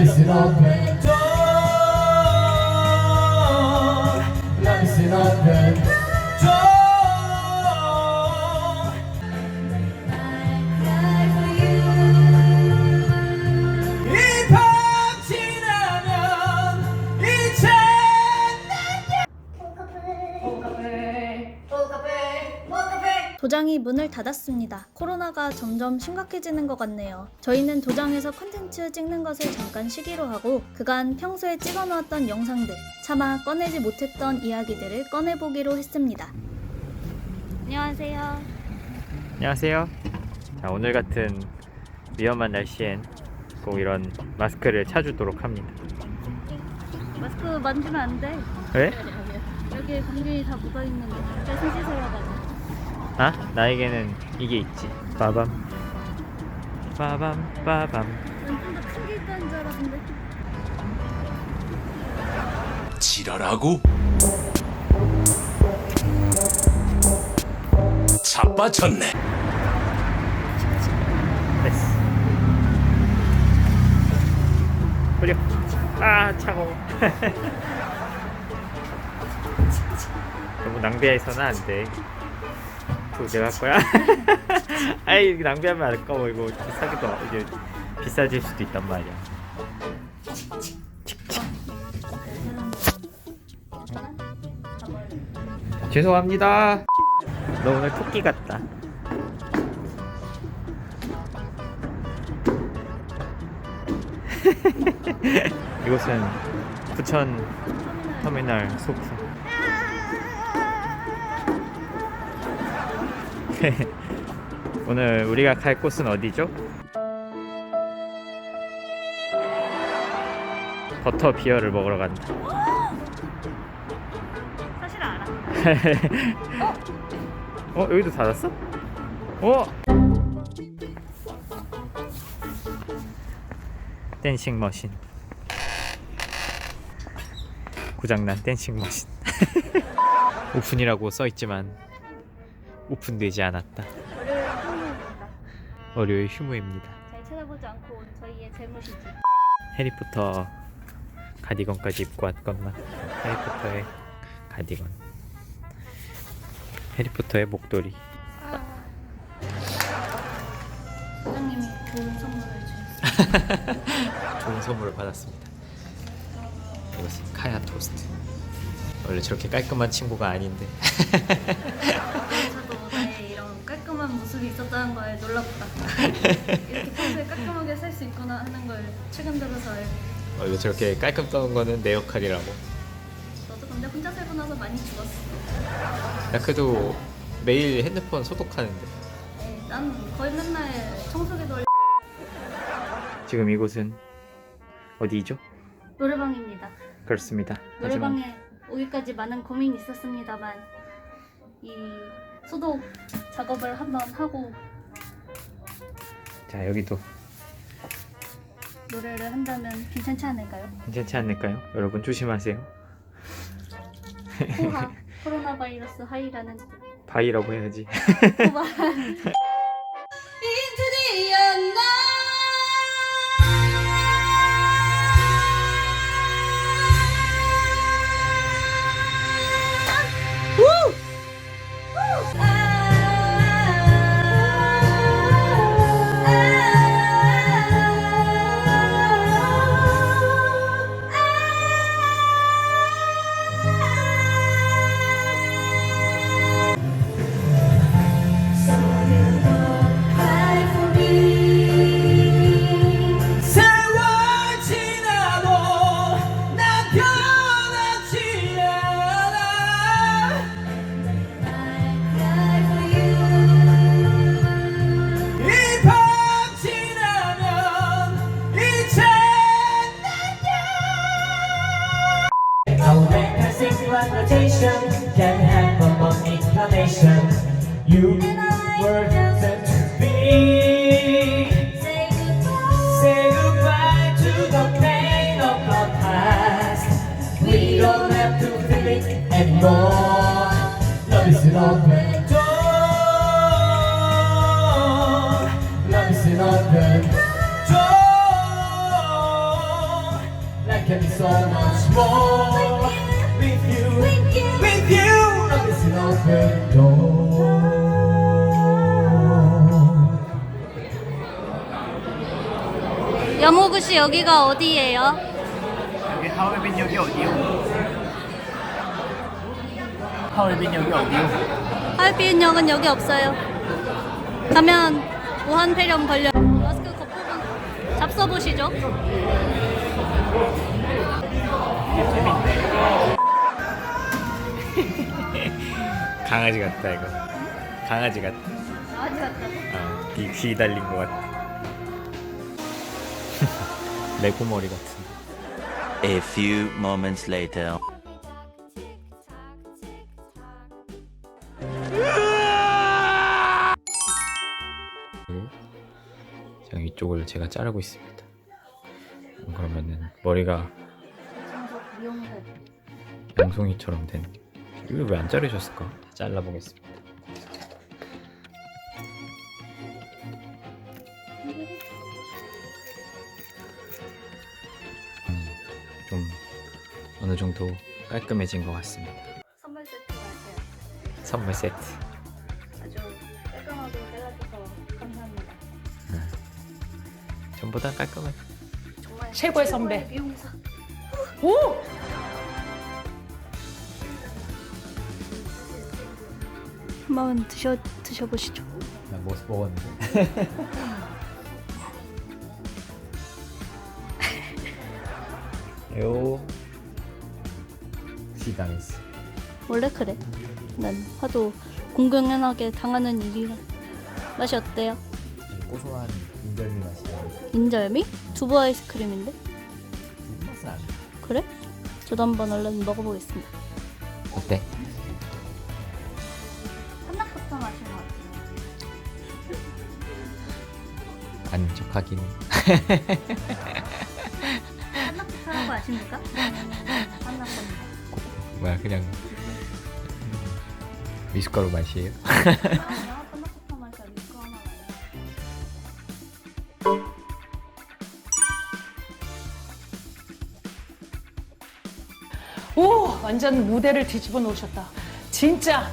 Is an open door. Love is an open 도장이 문을 닫았습니다. 코로나가 점점 심각해지는 것 같네요. 저희는 도장에서 콘텐츠 찍는 것을 잠깐 쉬기로 하고 그간 평소에 찍어 놓았던 영상들, 차마 꺼내지 못했던 이야기들을 꺼내보기로 했습니다. 안녕하세요. 안녕하세요. 자, 오늘 같은 위험한 날씨엔 꼭 이런 마스크를 찾주도록 합니다. 마스크 만지면 안 돼. 왜? 여기에 공균이 다 묻어 있는데. 진짜 손 씻어야 돼. 아? 나에게는 이게 있지. 빠밤. 빠밤, 빠밤. 난좀더 큰게 있다는 줄 알았는데. 지랄하고 자빠졌네 됐어. 뿌려. 아, 차가워. 너무 낭비해서는 안 돼. 그거 내가 할 거야? 아이, 낭비하면 아까워. 이거 비싸기도, 이제 비싸질 수도 있단 말이야. 죄송합니다. 너 오늘 토끼 같다. 이곳은 부천 터미널 소 프. 오늘 우리가 갈 곳은 어디죠? 버터 비어를 먹으러 간다. 사실 알아. 어 여기도 닫았어? 어? 댄싱 머신 고장난 댄싱 머신 오픈이라고 써 있지만 오픈되지 않았다 월요일 휴무입니다. 월요일 휴무입니다 잘 찾아보지 않고 온 저희의 잘못이지. 해리포터 가디건까지 입고 왔건만 해리포터의 가디건 해리포터의 목도리 부장님이 좋은 선물을 주셨어요. 좋은 선물을 받았습니다. 이것은 카야 토스트. 원래 저렇게 깔끔한 친구가 아닌데 깔끔한 모습이 있었다는 거에 놀랍다. 이렇게 평소에 깔끔하게 살 수 있구나 하는 걸 최근 들어서 알고. 원래 저렇게 깔끔 떠는 거는 내 역할이라고. 너도 근데 혼자 살고 나서 많이 죽었어. 나 그래도 매일 핸드폰 소독하는데 네, 난 거의 맨날 청소기도 올려. 지금 이곳은 어디죠? 노래방입니다. 그렇습니다. 하지만 노래방에 오기까지 많은 고민이 있었습니다만 이 소독 작업을 한번 하고 자 여기도 노래를 한다면 괜찮지 않을까요? 괜찮지 않을까요? 여러분 조심하세요. 호하 코로나 바이러스 하이라는 바이라고 해야지. 호바 anymore. Love is an open door. Love is an open door. can be so much more with you, with you. Love is an open door. 여모구 씨 여기가 어디예요? 여기 하얼빈역이 어디요? 하얼빈역이 어디요? 하얼빈역은 여기 없어요. 가면 무한 폐렴 걸려. 마스크 겉부분 잡숴 보시죠. 강아지 같다 이거. 강아지 같다. 아직 같다고? 어, 귀, 귀 달린 것 같아. 레고 머리 같은. A few moments later. 쪽을 제가 자르고 있습니다. 그러면은 머리가 양송이처럼 된. 이거 왜 안 자르셨을까? 잘라보겠습니다. 음, 좀 어느 정도 깔끔해진 것 같습니다. 선물 세트 가세요. 선물 세트. 전보다 깔끔해. 정말 최고의 선배. 미용사. 오! 한번 드셔 드셔보시죠. 나 모습 먹었는데. 요 시당했어. 원래 그래. 난 하도 공공연하게 당하는 일이라. 맛이 어때요? 고소한 인절미 맛이야. 인절미? 두부 아이스크림인데? 맛은 안 나. 그래? 저도 한번 얼른 먹어보겠습니다. 어때? 한낙부터 마신 것 같아요. 아닌 척하긴. 한낙부터라고 아십니까? 한낙부터. 뭐야 그냥 미숫가루 맛이에요? 오! 완전 무대를 뒤집어 놓으셨다. 진짜